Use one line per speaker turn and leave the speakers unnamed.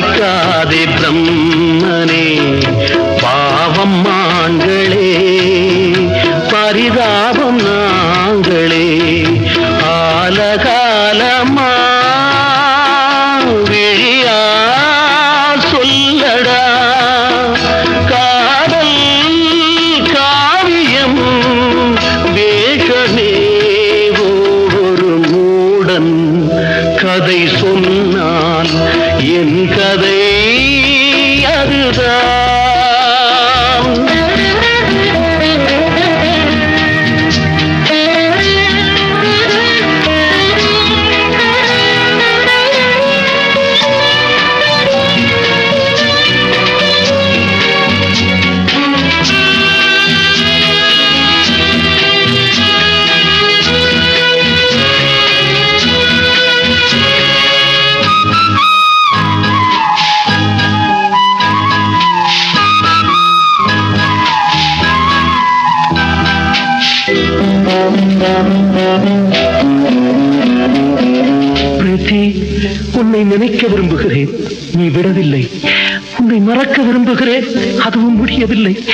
வாய்க்காதே பிரம்மனே பாவம் ஆண்களே பரிதாபம் நாங்களே ஆலகாலமா விழியா சொல்லடா காதல் காவியம் வேஷமே ஒரு மூடன் கதை சொன்னான் என் கதை அதுதான். பிரீத்தி உன்னை நினைக்க விரும்புகிறேன். நீ விடவில்லை. உன்னை மறக்க விரும்புகிறேன். அதுவும் முடியவில்லை.